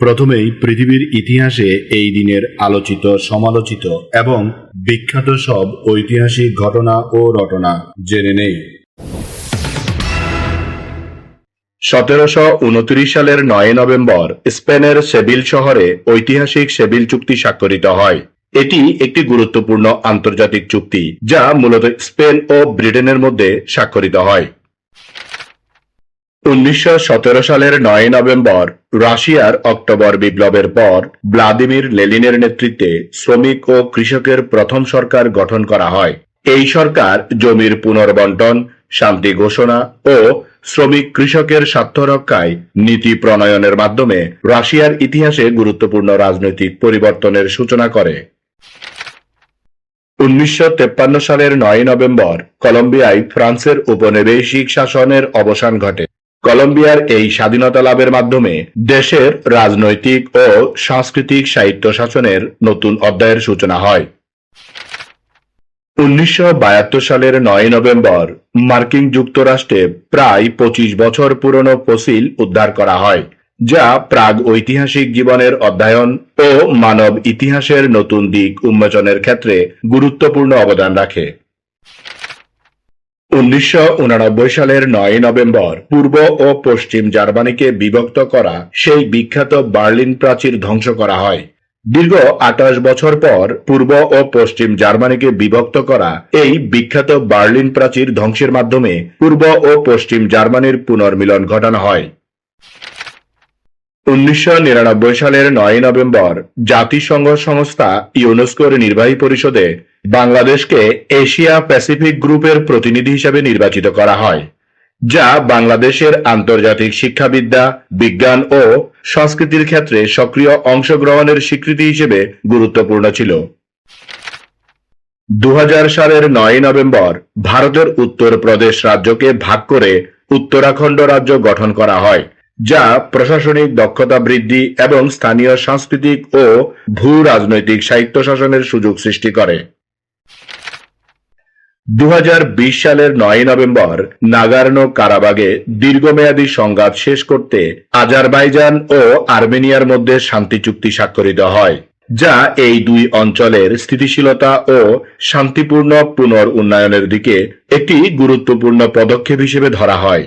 প্রথমেই পৃথিবীর ইতিহাসে এই দিনের আলোচিত, সমালোচিত এবং বিখ্যাত সব ঐতিহাসিক ঘটনা ও রটনা জেনে নেই। সতেরোশো উনত্রিশ সালের নয় নভেম্বর স্পেনের সেবিল শহরে ঐতিহাসিক সেবিল চুক্তি স্বাক্ষরিত হয়। এটি একটি গুরুত্বপূর্ণ আন্তর্জাতিক চুক্তি, যা মূলত স্পেন ও ব্রিটেনের মধ্যে স্বাক্ষরিত হয়। উনিশশো সতেরো সালের নয় নভেম্বর, রাশিয়ার অক্টোবর বিপ্লবের পর ভ্লাদিমির লেলিনের নেতৃত্বে শ্রমিক ও কৃষকের প্রথম সরকার গঠন করা হয়। এই সরকার জমির পুনর্বন্টন, শান্তি ঘোষণা ও শ্রমিক কৃষকের স্বার্থ রক্ষায় নীতি প্রণয়নের মাধ্যমে রাশিয়ার ইতিহাসে গুরুত্বপূর্ণ রাজনৈতিক পরিবর্তনের সূচনা করে। উনিশশো সালের নয় নভেম্বর, কলম্বিয়ায় ফ্রান্সের উপনিবেশিক শাসনের অবসান ঘটে। কলম্বিয়ার এই স্বাধীনতা লাভের মাধ্যমে দেশের রাজনৈতিক ও সাংস্কৃতিক সাহিত্য শাসনের নতুন অধ্যায়ের সূচনা হয়। উনিশশো সালের নয় নভেম্বর মার্কিন যুক্তরাষ্ট্রে প্রায় পঁচিশ বছর পুরনো ফসিল উদ্ধার করা হয়, যা প্রাগ ঐতিহাসিক জীবনের অধ্যয়ন ও মানব ইতিহাসের নতুন দিক উন্মোচনের ক্ষেত্রে গুরুত্বপূর্ণ অবদান রাখে। উনিশশো সালের নয় নভেম্বর, পূর্ব ও পশ্চিম জার্মানিকে বিভক্ত করা সেই বিখ্যাত বার্লিন প্রাচীর ধ্বংস করা হয়। দীর্ঘ আঠাশ বছর পর পূর্ব ও পশ্চিম জার্মানিকে বিভক্ত করা এই বিখ্যাত বার্লিন প্রাচীর ধ্বংসের মাধ্যমে পূর্ব ও পশ্চিম জার্মানির পুনর্মিলন ঘটানো হয়। উনিশশো নিরানব্বই সালের নয় নভেম্বর, জাতিসংঘ সংস্থা ইউনেস্কোর নির্বাহী পরিষদে বাংলাদেশকে এশিয়া প্যাসিফিক গ্রুপের প্রতিনিধি হিসেবে নির্বাচিত করা হয়, যা বাংলাদেশের আন্তর্জাতিক শিক্ষাবিদ্যা, বিজ্ঞান ও সংস্কৃতির ক্ষেত্রে সক্রিয় অংশগ্রহণের স্বীকৃতি হিসেবে গুরুত্বপূর্ণ ছিল। দু হাজার সালের নয় নভেম্বর ভারতের উত্তর প্রদেশ রাজ্যকে ভাগ করে উত্তরাখণ্ড রাজ্য গঠন করা হয়, যা প্রশাসনিক দক্ষতা বৃদ্ধি এবং স্থানীয় সাংস্কৃতিক ও ভূ রাজনৈতিক সাহিত্য শাসনের সুযোগ সৃষ্টি করে। দু হাজার বিশ সালের নয় নভেম্বর নাগার্নো কারাবাগে দীর্ঘমেয়াদী সংঘাত শেষ করতে আজারবাইজান ও আর্মেনিয়ার মধ্যে শান্তি চুক্তি স্বাক্ষরিত হয়, যা এই দুই অঞ্চলের স্থিতিশীলতা ও শান্তিপূর্ণ পুনর উন্নয়নের দিকে একটি গুরুত্বপূর্ণ পদক্ষেপ হিসেবে ধরা হয়।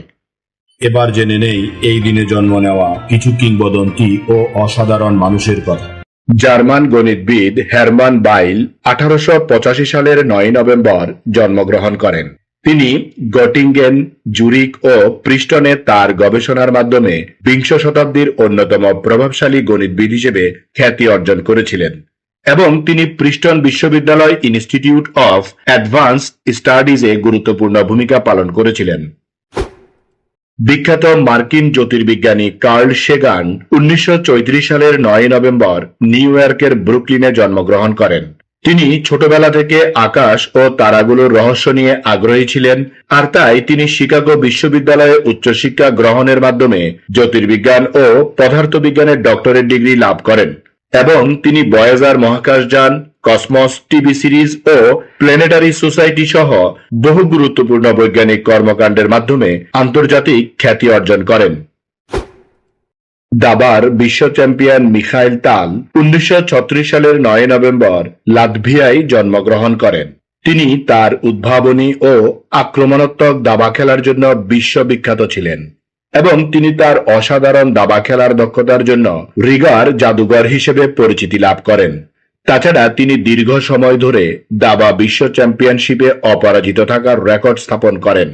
এবার জেনে নেই এই দিনে জন্ম নেওয়া কিছু কিংবদন্তি ও অসাধারণ মানুষের কথা। জার্মান গণিতবিদ হেরমান বাইল আঠারোশ পঁচাশি সালের নয় নভেম্বর জন্মগ্রহণ করেন। তিনি গটিঙ্গেন, জুরিক ও প্রিস্টনে তার গবেষণার মাধ্যমে বিংশ শতাব্দীর অন্যতম প্রভাবশালী গণিতবিদ হিসেবে খ্যাতি অর্জন করেছিলেন এবং তিনি প্রিস্টন বিশ্ববিদ্যালয় ইনস্টিটিউট অফ অ্যাডভান্স স্টাডিজে গুরুত্বপূর্ণ ভূমিকা পালন করেছিলেন। বিখ্যাত মার্কিন জ্যোতির্বিজ্ঞানী কার্ল সেগান উনিশশো চৌত্রিশ সালের নয় নভেম্বর নিউ ইয়র্কের ব্রুকলিনে জন্মগ্রহণ করেন। তিনি ছোটবেলা থেকে আকাশ ও তারাগুলোর রহস্য নিয়ে আগ্রহী ছিলেন, আর তাই তিনি শিকাগো বিশ্ববিদ্যালয়ে উচ্চশিক্ষা গ্রহণের মাধ্যমে জ্যোতির্বিজ্ঞান ও পদার্থবিজ্ঞানের ডক্টরেট ডিগ্রি লাভ করেন এবং তিনি বয়েজার মহাকাশযান কসমস টিভি সিরিজ ও প্ল্যানেটারি সোসাইটি সহ বহু গুরুত্বপূর্ণ বৈজ্ঞানিক কর্মকাণ্ডের মাধ্যমে আন্তর্জাতিক খ্যাতি অর্জন করেন। দাবার বিশ্ব চ্যাম্পিয়ন মিখাইল তাল উনিশশো ছত্রিশ সালের নয় নভেম্বর লাতভিয়ায় জন্মগ্রহণ করেন। তিনি তার উদ্ভাবনী ও আক্রমণাত্মক দাবা খেলার জন্য বিশ্ববিখ্যাত ছিলেন এবং তিনি তার অসাধারণ দাবা খেলার দক্ষতার জন্য রিগার জাদুঘর হিসেবে পরিচিতি লাভ করেন। তাছাড়া তিনি দীর্ঘ সময় ধরে দাবা বিশ্ব চ্যাম্পিয়নশিপে অপরাজিত থাকার রেকর্ড স্থাপন করেন।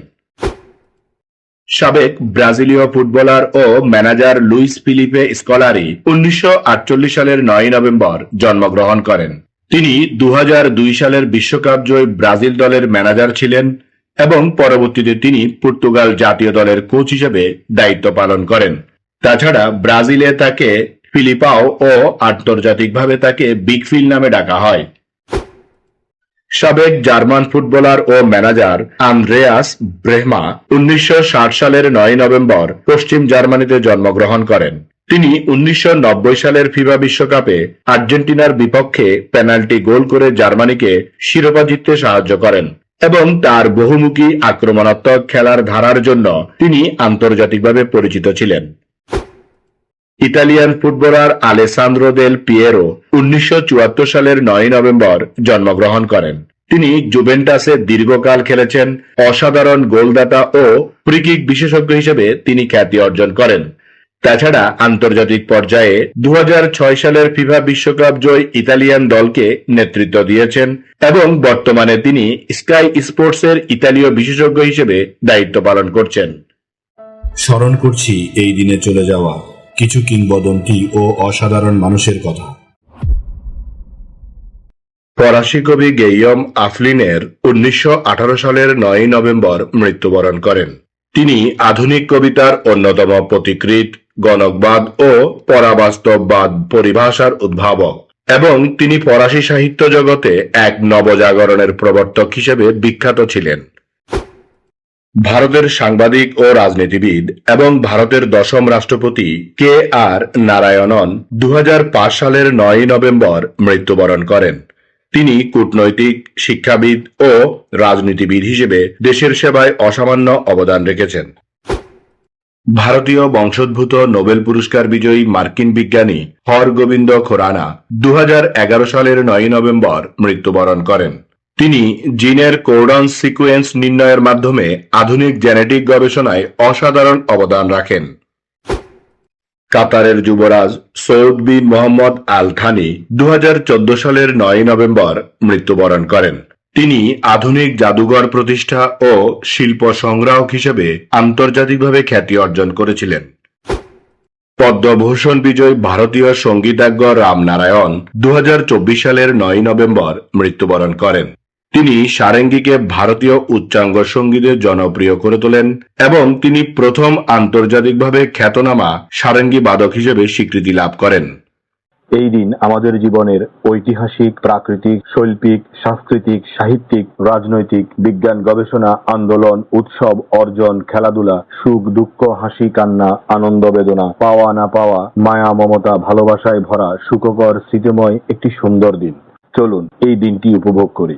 সাবেক ব্রাজিলীয় ফুটবলার ও ম্যানেজার লুইস ফিলিপে স্কলারি উনিশশো সালের নয় নভেম্বর জন্মগ্রহণ করেন। তিনি দু হাজার দুই সালের বিশ্বকাপ জয়ী ব্রাজিল দলের ম্যানেজার ছিলেন এবং পরবর্তীতে তিনি পর্তুগাল জাতীয় দলের কোচ হিসেবে দায়িত্ব পালন করেন। তাছাড়া ব্রাজিলে তাকে ফিলিপাও ও আন্তর্জাতিকভাবে তাকে বিগ ফিল নামে ডাকা হয়। সাবেক জার্মান ফুটবলার ও ম্যানেজার আন্দ্রেয়াস ব্রেহমা উনিশশো ষাট সালের নয় নভেম্বর পশ্চিম জার্মানিতে জন্মগ্রহণ করেন। তিনি উনিশশো নব্বই সালের ফিফা বিশ্বকাপে আর্জেন্টিনার বিপক্ষে পেনাল্টি গোল করে জার্মানিকে শিরোপা জিততে সাহায্য করেন এবং তার বহুমুখী আক্রমণাত্মক খেলার ধারার জন্য তিনি আন্তর্জাতিকভাবে পরিচিত ছিলেন। Italian footballer Alessandro Del Piero উনিশশো চুয়াত্তর সালের নয় নভেম্বর জন্মগ্রহণ করেন। তিনি জুভেন্টাসে দীর্ঘকাল খেলেছেন, অসাধারণ গোলদাতা ও ফ্রিকিক বিশেষজ্ঞ হিসেবে তিনি খ্যাতি অর্জন করেন। তাছাড়া আন্তর্জাতিক পর্যায়ে দু হাজার ছয় সালের ফিফা বিশ্বকাপ জয় ইতালিয়ান দলকে নেতৃত্ব দিয়েছেন এবং বর্তমানে তিনি স্কাই স্পোর্টসের ইতালীয় বিশেষজ্ঞ হিসেবে দায়িত্ব পালন করছেন। স্মরণ করছি এই দিনে চলে যাওয়া কিছু কিংবদন্তি ও অসাধারণ মানুষের কথা। ফরাসি কবি গেইয়ম আফলিনের উনিশশো আঠারো সালের নয় নভেম্বর মৃত্যুবরণ করেন। তিনি আধুনিক কবিতার অন্যতম পথিকৃৎ, গণকবাদ ও পরাবাস্তববাদ পরিভাষার উদ্ভাবক এবং তিনি ফরাসি সাহিত্য জগতে এক নবজাগরণের প্রবর্তক হিসেবে বিখ্যাত ছিলেন। ভারতের সাংবাদিক ও রাজনীতিবিদ এবং ভারতের দশম রাষ্ট্রপতি কে আর নারায়ণন দু হাজার পাঁচ সালের নয় নভেম্বর মৃত্যুবরণ করেন। তিনি কূটনৈতিক, শিক্ষাবিদ ও রাজনীতিবিদ হিসেবে দেশের সেবায় অসামান্য অবদান রেখেছেন। ভারতীয় বংশোদ্ভূত নোবেল পুরস্কার বিজয়ী মার্কিন বিজ্ঞানী হরগোবিন্দ খোরানা দু হাজার এগারো সালের নয় নভেম্বর মৃত্যুবরণ করেন। তিনি জিনের কোডন সিকুয়েন্স নির্ণয়ের মাধ্যমে আধুনিক জেনেটিক গবেষণায় অসাধারণ অবদান রাখেন। কাতারের যুবরাজ Sayed bin Mohammed Al Thani দু হাজার চোদ্দ সালের নয় নভেম্বর মৃত্যুবরণ করেন। তিনি আধুনিক জাদুঘর প্রতিষ্ঠা ও শিল্প সংগ্রাহক হিসেবে আন্তর্জাতিকভাবে খ্যাতি অর্জন করেছিলেন। পদ্মভূষণ বিজয় ভারতীয় সঙ্গীতজ্ঞ রামনারায়ণ দু হাজার চব্বিশ সালের নয় নভেম্বর মৃত্যুবরণ করেন। তিনি সারেঙ্গিকে ভারতীয় উচ্চাঙ্গ সঙ্গীতে জনপ্রিয় করে তোলেন এবং তিনি প্রথম আন্তর্জাতিকভাবে খ্যাতনামা সারেঙ্গি বাদক হিসেবে স্বীকৃতি লাভ করেন। এই দিন আমাদের জীবনের ঐতিহাসিক, প্রাকৃতিক, শৈল্পিক, সাংস্কৃতিক, সাহিত্যিক, রাজনৈতিক, বিজ্ঞান, গবেষণা, আন্দোলন, উৎসব, অর্জন, খেলাধুলা, সুখ, দুঃখ, হাসি, কান্না, আনন্দ, বেদনা, পাওয়া, না পাওয়া, মায়া, মমতা, ভালোবাসায় ভরা, সুখকর, স্মৃতিময় একটি সুন্দর দিন। চলুন এই দিনটি উপভোগ করি।